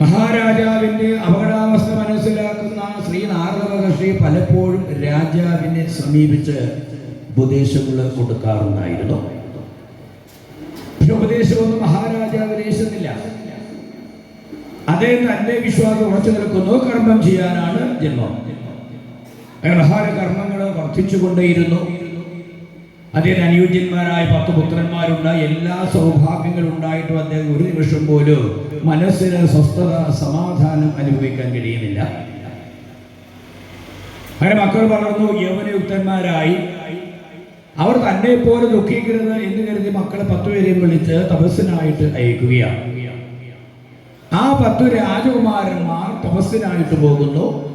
മഹാരാജാവിന്റെ അപകടാവസ്ഥ മനസ്സിലാക്കുന്ന ശ്രീ നാരദ മഹർഷി പലപ്പോഴും രാജാവിനെ സമീപിച്ച് ഉപദേശങ്ങൾ കൊടുക്കാറുണ്ടായിരുന്നു. പക്ഷെ ഉപദേശമൊന്നും മഹാരാജാവ് ഇഷ്ടമില്ല അദ്ദേഹം തന്റെ വിശ്വാസം ഉറച്ചു നിൽക്കുന്നു കർമ്മം ചെയ്യാനാണ് ജന്മം. വ്യവഹാര കർമ്മങ്ങൾ വർദ്ധിച്ചുകൊണ്ടേയിരുന്നു. അദ്ദേഹത്തിന് അനുയോജ്യന്മാരായ പത്ത് പുത്രന്മാരുണ്ടായി. എല്ലാ സൗഭാഗ്യങ്ങളും ഉണ്ടായിട്ടും അദ്ദേഹം ഒരു നിമിഷം പോലും മനസ്സിന് സ്വസ്ഥത സമാധാനം അനുഭവിക്കാൻ കഴിയുന്നില്ല. അങ്ങനെ മക്കൾ വളർന്നു യൗവനയുക്തന്മാരായി. അവർ തന്നെ പോലെ ദുഃഖിക്കരുത് എന്ന് കരുതി മക്കളെ പത്തുപേരെയും വിളിച്ച് തപസ്സിനായിട്ട് അയക്കുകയാണ്. ആ പത്തു രാജകുമാരന്മാർ തപസ്സിനായിട്ട് പോകുന്നു.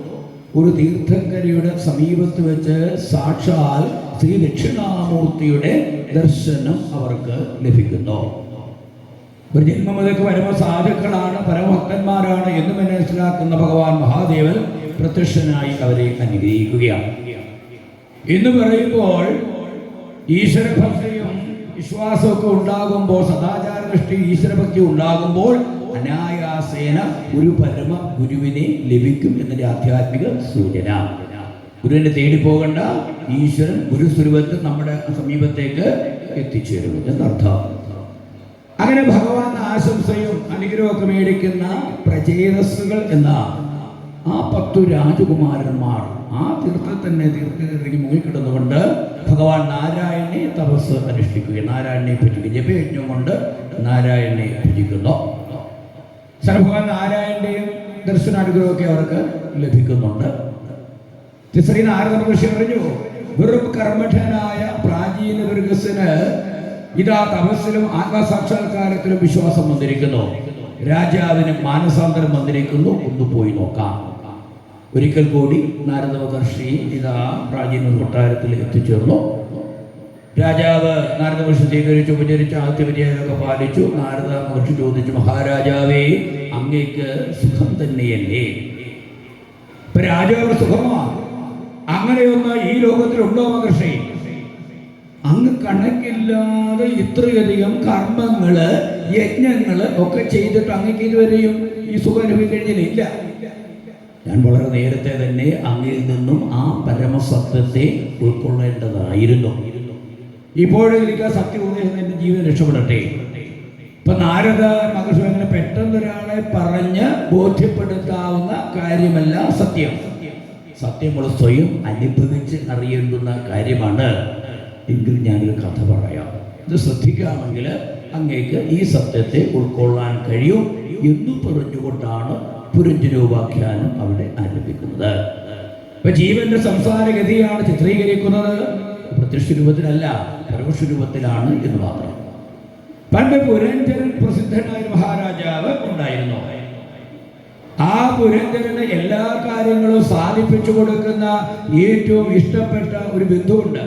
ഒരു തീർത്ഥങ്കരയുടെ സമീപത്ത് വെച്ച് സാക്ഷാൽ ശ്രീ ദക്ഷിണാമൂർത്തിയുടെ ദർശനം അവർക്ക് ലഭിക്കുന്നു. ഒരു ജന്മം വരുമ്പോൾ സാധുക്കളാണ് പരമഭക്തന്മാരാണ് എന്ന് മനസ്സിലാക്കുന്ന ഭഗവാൻ മഹാദേവൻ പ്രത്യക്ഷനായി അവരെ അനുഗ്രഹിക്കുകയാണ്. എന്ന് പറയുമ്പോൾ ഈശ്വരഭക്തിയും വിശ്വാസമൊക്കെ ഉണ്ടാകുമ്പോൾ സദാചാരനിഷ്ഠ ഈശ്വരഭക്തി ഉണ്ടാകുമ്പോൾ അനായാസേന ഒരു പരമ ഗുരുവിനെ ലഭിക്കും എന്നൊരു ആധ്യാത്മിക സൂചന. ഗുരുവിനെ തേടി പോകണ്ട ഈശ്വരൻ ഗുരു സ്വരൂപത്തിൽ നമ്മുടെ സമീപത്തേക്ക് എത്തിച്ചേരും എന്നർത്ഥം. അങ്ങനെ ഭഗവാൻ ആശംസയും അനുഗ്രഹമൊക്കെ മേടിക്കുന്ന പ്രചേതസ്സുകൾ എന്ന ആ പത്തു രാജകുമാരന്മാർ ആ തീർത്ഥത്തിൽ തന്നെ തീർത്ഥത്തിലേക്ക് മുങ്ങിക്കിടുന്നുകൊണ്ട് ഭഗവാൻ നാരായണനെ തപസ് അനുഷ്ഠിക്കുകയും നാരായണനെ ഭജിക്കുകയും ജപയജ്ഞം കൊണ്ട് നാരായണനെ ഭജിക്കുന്നു. ഭഗവാൻ നാരായണന്റെയും ദർശനാനുഗ്രഹമൊക്കെ അവർക്ക് ലഭിക്കുന്നുണ്ട്. ശ്രീ നാരദ മഹർഷി പറഞ്ഞു വെറും കർമ്മഠനായ പ്രാചീന വർഗസിന് ഇതാ തപസ്സിലും ആത്മസാക്ഷാത്കാരത്തിലും വിശ്വാസം വന്നിരിക്കുന്നു. രാജാവിന് മാനസാന്തരം വന്നിരിക്കുന്നു. ഒന്ന് പോയി നോക്കാം. ഒരിക്കൽ കൂടി നാരദ മഹർഷി ഇതാ പ്രാചീന കൊട്ടാരത്തിൽ എത്തിച്ചേർന്നു. രാജാവ് നാരദ മഹർഷി സ്വീകരിച്ചു ഉപചരിച്ച് ആദ്യമര്യാദയൊക്കെ പാലിച്ചു. നാരദ മഹർഷി ചോദിച്ചു മഹാരാജാവേ അങ്ങേക്ക് സുഖം തന്നെയല്ലേ? ഇപ്പൊ രാജാവ് സുഖമാണ് അങ്ങനെയൊന്ന് ഈ ലോകത്തിലുണ്ടോ മഹർഷി? അങ്ങ് കണക്കില്ലാതെ ഇത്രയധികം കർമ്മങ്ങൾ യജ്ഞങ്ങൾ ഒക്കെ ചെയ്തിട്ട് അങ്ങക്ക് ഇതുവരെയും ഈ സുഖം അനുഭവിക്കഴിഞ്ഞില്ല. ഞാൻ വളരെ നേരത്തെ തന്നെ അങ്ങിൽ നിന്നും ആ പരമസത്യത്തെ ഉൾക്കൊള്ളേണ്ടതായിരുന്നു. ഇപ്പോഴും എനിക്ക് ആ സത്യം ഉപദേശം എന്റെ ജീവൻ രക്ഷപ്പെടട്ടെ. ഇപ്പൊ നാരദ മഹർഷി അങ്ങനെ പെട്ടെന്ന് ഒരാളെ പറഞ്ഞ് ബോധ്യപ്പെടുത്താവുന്ന കാര്യമല്ല സത്യം. സത്യം നമ്മൾ സ്വയം അനുഭവിച്ച് അറിയേണ്ടുന്ന കാര്യമാണ്. എങ്കിൽ ഞാനൊരു കഥ പറയാം. ഇത് ശ്രദ്ധിക്കുകയാണെങ്കിൽ അങ്ങേക്ക് ഈ സത്യത്തെ ഉൾക്കൊള്ളാൻ കഴിയും എന്ന് പറഞ്ഞുകൊണ്ടാണ് പുരഞ്ജനോപാഖ്യാനം അവിടെ ആരംഭിക്കുന്നത്. ഇപ്പൊ ജീവന്റെ സംസാരഗതിയാണ് ചിത്രീകരിക്കുന്നത്. പ്രത്യക്ഷ രൂപത്തിലല്ല പരോക്ഷ രൂപത്തിലാണ് എന്ന് മാത്രം. പണ്ട് പുരഞ്ജനൻ പ്രസിദ്ധനായ മഹാരാജാവ് ഉണ്ടായിരുന്നു. ആ പുരഞ്ജനന് എല്ലാ കാര്യങ്ങളും സാധിപ്പിച്ചു കൊടുക്കുന്ന ഏറ്റവും ഇഷ്ടപ്പെട്ട ഒരു ബന്ധുവുണ്ട്.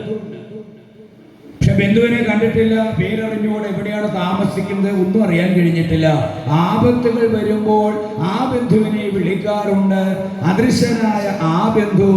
ബന്ധുവിനെ കണ്ടിട്ടില്ല പേരറിഞ്ഞോട് എവിടെയാണ് താമസിക്കുന്നത് ഒന്നും അറിയാൻ കഴിഞ്ഞിട്ടില്ല. ആപത്തുകൾ വരുമ്പോൾ ആ ബന്ധുവിനെ വിളിക്കാറുണ്ട്. അദൃശ്യനായ ആ ബന്ധു